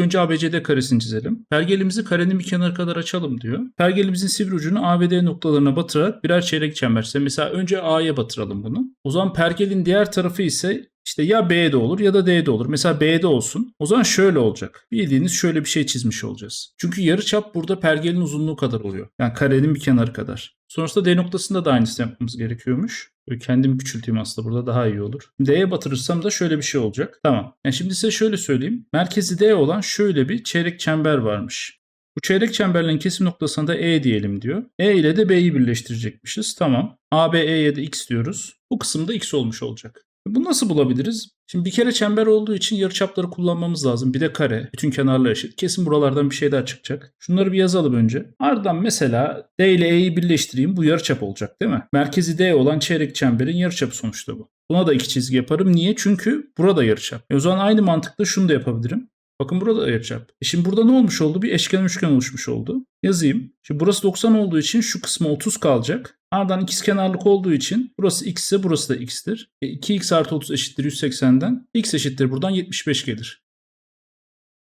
Önce ABCD karesini çizelim. Pergelimizi karenin bir kenarı kadar açalım diyor. Pergelimizin sivri ucunu A ve D noktalarına batırarak birer çeyrek çember. çizelim. Mesela önce A'ya batıralım bunu. O zaman pergelin diğer tarafı ise işte ya B'de olur ya da D'de olur. Mesela B'de olsun. O zaman şöyle olacak. Bildiğiniz şöyle bir şey çizmiş olacağız. Çünkü yarıçap burada pergelin uzunluğu kadar oluyor. Yani karenin bir kenarı kadar. Sonrasında D noktasında da aynısını yapmamız gerekiyormuş. Böyle kendimi küçülteyim aslında burada daha iyi olur. D'ye batırırsam da şöyle bir şey olacak. Tamam. Yani şimdi size şöyle söyleyeyim. Merkezi D olan şöyle bir çeyrek çember varmış. Bu çeyrek çemberlerin kesim noktasında E diyelim diyor. E ile de B'yi birleştirecekmişiz. Tamam. A, B, E'ye de X diyoruz. Bu kısımda X olmuş olacak. Bunu nasıl bulabiliriz? Şimdi bir kere çember olduğu için yarıçapları kullanmamız lazım. Bir de kare. Bütün kenarlar eşit. Kesin buralardan bir şey daha çıkacak. Şunları bir yazalım önce. Ardından mesela D ile E'yi birleştireyim. Bu yarıçap olacak değil mi? Merkezi D olan çeyrek çemberin yarıçapı sonuçta bu. Buna da iki çizgi yaparım. Niye? Çünkü burada yarıçap. E o zaman aynı mantıkla şunu da yapabilirim. Bakın burada da yarıçap. E şimdi burada ne olmuş oldu? Bir eşkenar üçgen oluşmuş oldu. Yazayım. Şimdi burası 90 olduğu için şu kısmı 30 kalacak. Ardından ikizkenarlık olduğu için burası x ise burası da x'tir. E 2x artı 30 eşittir 180'den. x eşittir buradan 75 gelir.